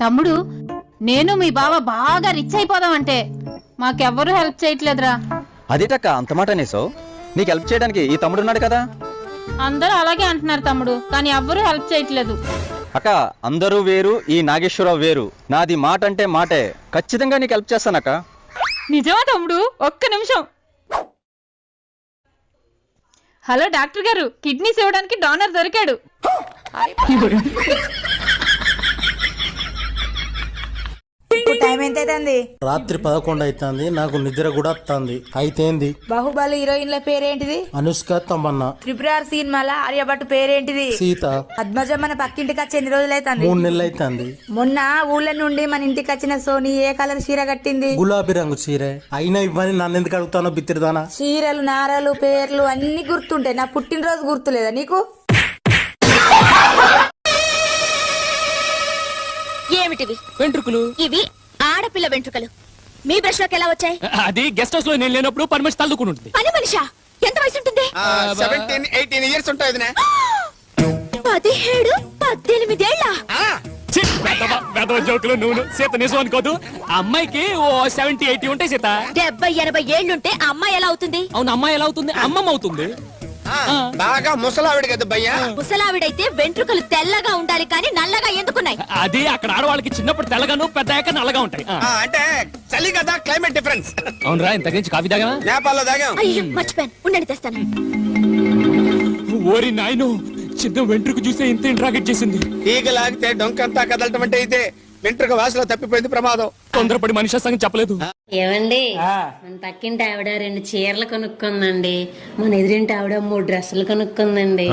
తమ్ముడు నేను మీ బావ బాగా రిచ్ అయిపోదామంటే మాకెవ్వరూ హెల్ప్ చేయట్లేదురా. అదేటక్క అంత మాట అనేసావు నీకు హెల్ప్ చేయడానికి ఈ తమ్ముడు ఉన్నాడు కదా? అందరూ అలాగే అంటున్నారు తమ్ముడు కానీ ఎవ్వరూ హెల్ప్ చేయట్లేదు. అక్క అందరూ వేరు ఈ నాగేశ్వరరావు వేరు. నాది మాట అంటే మాటే. ఖచ్చితంగా నీకు హెల్ప్ చేస్తానక్క. నిజమా తమ్ముడు? ఒక్క నిమిషం. హలో డాక్టర్ గారు కిడ్నీస్ ఇవ్వడానికి డోనర్ దొరికాడు ఇప్పుడు టైం ఎంత అవుతుంది రాత్రి పదకొండు అవుతుంది నాకు నిద్ర కూడా వస్తుంది అయితేంది? బాహుబలి హీరోయిన్ల పేరేంటిది? అనుష్క తమన్నా. త్రిపురార్ సినిమాల ఆర్యభట్ పేరేంటిది? సీత. పద్మజ మన పక్కింటికి వచ్చి ఎన్ని రోజులు అవుతుంది మూడు నెలలు అవుతుంది మొన్న ఊళ్ళ నుండి మన ఇంటికి వచ్చిన సోని ఏ కలర్ చీర కట్టింది? గులాబీ రంగు చీరే. అయినా ఇవ్వని నన్ను ఎందుకు అడుగుతానో బిత్తిరిదానా? చీరలు నారలు పేర్లు అన్ని గుర్తుంటాయి. నా పుట్టినరోజు గుర్తులేదా నీకు? ఏమిటివి వెంట్రుకలు. ఇవి ఆడపిల్ల వెంట్రుకలు. మీ బ్రష్లోకి ఎలా వచ్చాయి? అది గెస్ట్ హౌస్లో నేను లేనప్పుడు పర్మిషన్ తల్లుకుని ఉంటుంది. పని మనిషా? ఎంత వయసు ఉంటుంది? సెవెంటీన్ ఎయిటీన్ ఇయర్స్ ఉంటాయి వదినా. పదిహేడు వెధవ జోకులు నువ్వు సీత నిజం అనుకోదు. అమ్మాయికి ఓ సెవెంటీ ఎయిటీ ఉంటాయి సీత. డెబ్బై ఎనభై ఏళ్ళుంటే ఆ అమ్మాయి ఎలా అవుతుంది? అవును అమ్మాయి ఎలా అవుతుంది? అమ్మమ్మ అవుతుంది. బాగా ముసలావిడ కదా భయ్యా. ముసలావిడైతే వెంట్రుకలు తెల్లగా ఉండాలి కానీ నల్లగా ఎందుకున్నాయి? అది అక్కడ ఆడవాళ్ళకి చిన్నప్పుడు తెల్లగాను పెద్ద నల్లగా ఉంటాయి. అంటే చలి కదా క్లైమేట్ డిఫరెన్స్ అవునరా ఇంత నుంచి కాఫీ తాగా నేపాల్లో దాగాం అయ్యో మర్చిపోయాను. ఉండండి తెస్తాను. ఓరి నాయను చిన్న వెంట్రుకు చూసే ఇంత ఇంట్రాగేట్ చేసింది. ఈగ లాగితే డొంకంతా కదలటం అంటే అయితే వెంట్రుక వాసులో తప్పిపోయింది ప్రమాదం. తొందరపడి మనిషి సంగతి చెప్పలేదు. ఏమండి? మన పక్కింటి ఆవిడ రెండు చీరలు కొనుక్కుందండి. మన ఎదురింటి ఆవిడ మూడు డ్రెస్సులు కొనుక్కుందండి.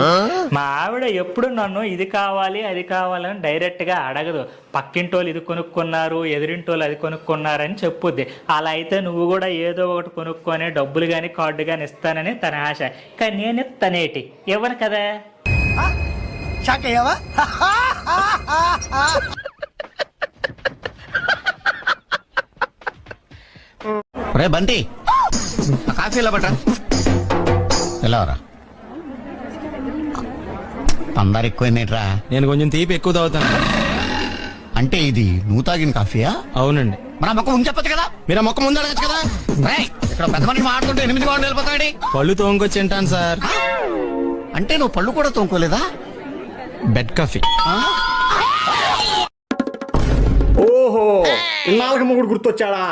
మా ఆవిడ ఎప్పుడు నన్ను ఇది కావాలి అది కావాలని డైరెక్ట్గా అడగదు. పక్కింటోళ్ళు ఇది కొనుక్కున్నారు ఎదురింటోళ్ళు అది కొనుక్కున్నారని చెప్పుద్ది. అలా అయితే నువ్వు కూడా ఏదో ఒకటి కొనుక్కొని డబ్బులు గాని కార్డు గాని ఇస్తానని తన ఆశ. కానీ నేను తనేటి. ఇవ్వను కదా? రే బంటి కాఫీ ఇలా రా అందరు ఎక్కువైందేట్రా నేను కొంచెం తీపి ఎక్కువ తాగుతాను. అంటే ఇది నువ్వు తాగిన కాఫీయా? అవునండి. మన మొక్క ముందు చెప్పొచ్చు కదా? మీరు ఆ మొక్క ముందు అడగచ్చు కదా? రేయ్, ఇక్కడ పెద్ద మనిషి మాట్లాడుతుంటే ఎనిమిది గంటలు వెళ్ళిపోతాడు పళ్ళు తోముకొచ్చి తింటాను సార్. అంటే నువ్వు పళ్ళు కూడా తోముకోలేదా? Bed coffee. ఇన్నాళ్ళకి మొగుడు గుర్తొచ్చాడా?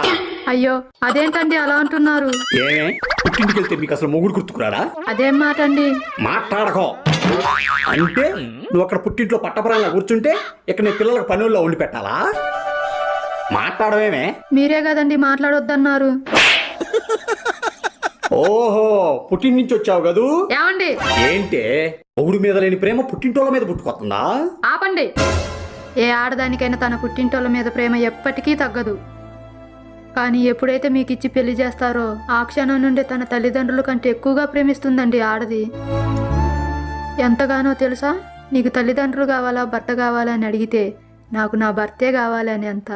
అయ్యో అదేంటండి అలా అంటున్నారు? ఏమే పుట్టింటికి వెళ్తే మీకు అసలు మొగుడు గుర్తుకురాడా? అదేం మాట అండి మాట్లాడకో. అంటే నువ్వు అక్కడ పుట్టింట్లో పట్టపరంగా కూర్చుంటే ఇక్కడ నీ పిల్లలకు పనుల్లో ఉండి పెట్టాలా? మాట్లాడవేమే. మీరే కదండి మాట్లాడొద్దన్నారు. ఓహో పుట్టింటి నుంచి వచ్చావు కదూ? ఏమండి? ఏంటే? మొగుడు మీద లేని ప్రేమ పుట్టింటోళ్ళ మీద పుట్టుకొస్తుందా? ఆపండి. ఏ ఆడదానికైనా తన పుట్టింటోళ్ళ మీద ప్రేమ ఎప్పటికీ తగ్గదు. కానీ ఎప్పుడైతే మీకు ఇచ్చి పెళ్ళి చేస్తారో ఆ క్షణం నుండి తన తల్లిదండ్రుల కంటే ఎక్కువగా ప్రేమిస్తుందండి ఆడది. ఎంతగానో తెలుసా? నీకు తల్లిదండ్రులు కావాలా భర్త కావాలా అని అడిగితే నాకు నా భర్తే కావాలని అంత.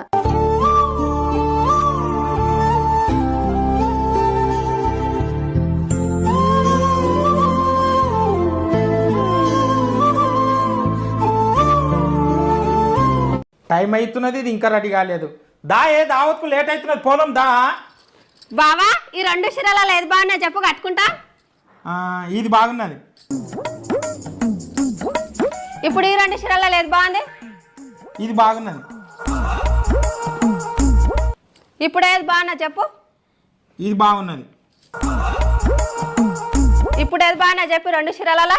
టైం అవుతున్నది ఇది ఇంకా రెడీ కాలేదు. దా ఏ దావత్కు లేట్ అవుతున్నది? పోదాం దా. బావా ఈ రెండు శిరాల లేదు బాగున్నా చెప్పు కట్టుకుంటా. ఆ, ఇది బాగున్నది. ఇప్పుడు ఈ రెండు శిరాల లేదు బాగుంది? ఇది బాగున్నది. ఇప్పుడు ఏది బాగున్నా చెప్పు. ఇది బాగున్నది. ఇప్పుడు ఏది బాగున్నా చెప్పు రెండు శిరాల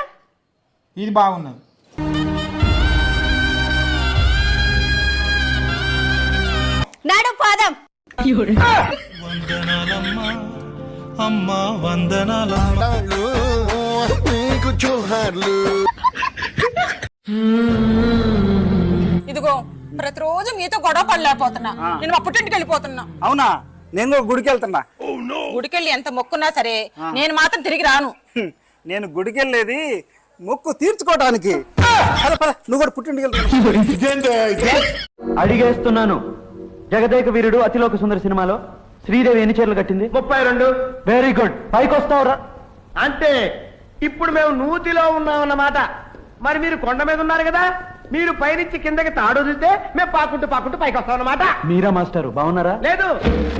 ఇది బాగున్నది. పోదాం ఇదిగో ప్రతిరోజు మీతో గొడవ పడలేకపోతున్నా. నేను మా పుట్టింటికి వెళ్ళిపోతున్నా. అవునా? నేను గుడికి వెళ్తున్నా గుడికెళ్ళి ఎంత మొక్కున్నా సరే నేను మాత్రం తిరిగి రాను. నేను గుడికి వెళ్ళేది మొక్కు తీర్చుకోవడానికి నువ్వు కూడా పుట్టింటికి వెళ్తున్నా అడిగేస్తున్నాను. జగదేక వీరుడు అతిలోక సుందర సినిమాలో శ్రీదేవి ఎన్ని చీరలు కట్టింది? ముప్పై రెండు. వెరీ గుడ్ పైకి వస్తావురా అంటే ఇప్పుడు మేము నూతిలో ఉన్నామన్నమాట. మరి మీరు కొండ మీద ఉన్నారు కదా? మీరు పైనుంచి కిందకి తాడు వదిలితే మేము పాకుంటూ పాకుంటూ పైకి వస్తాం అనమాట మీరా మాస్టారు బాగున్నారా లేదు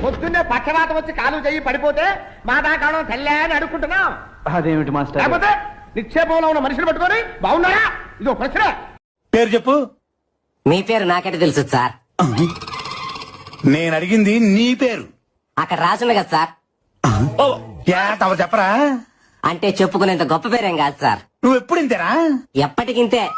పొద్దున్నే పక్షవాతం వచ్చి కాలు చెయ్యి పడిపోతే మా దాకా తెల్లే అని అడుక్కుంటున్నాం. అదేమిటి మాస్టర్? లేకపోతే నిక్షేపంలో ఉన్న మనుషులు పట్టుకొని బాగున్నారా ఇది ప్రశ్న. పేరు చెప్పు. మీ పేరు నాకంటే తెలుసు సార్. నేను అడిగింది నీ పేరు. అక్కడ రాసుంది కదా సార్. యా తమ చెప్పరా? అంటే చెప్పుకునేంత గొప్ప పేరేం కాదు సార్. నువ్వు ఎప్పుడు ఇంతేనా? ఎప్పటికింతే.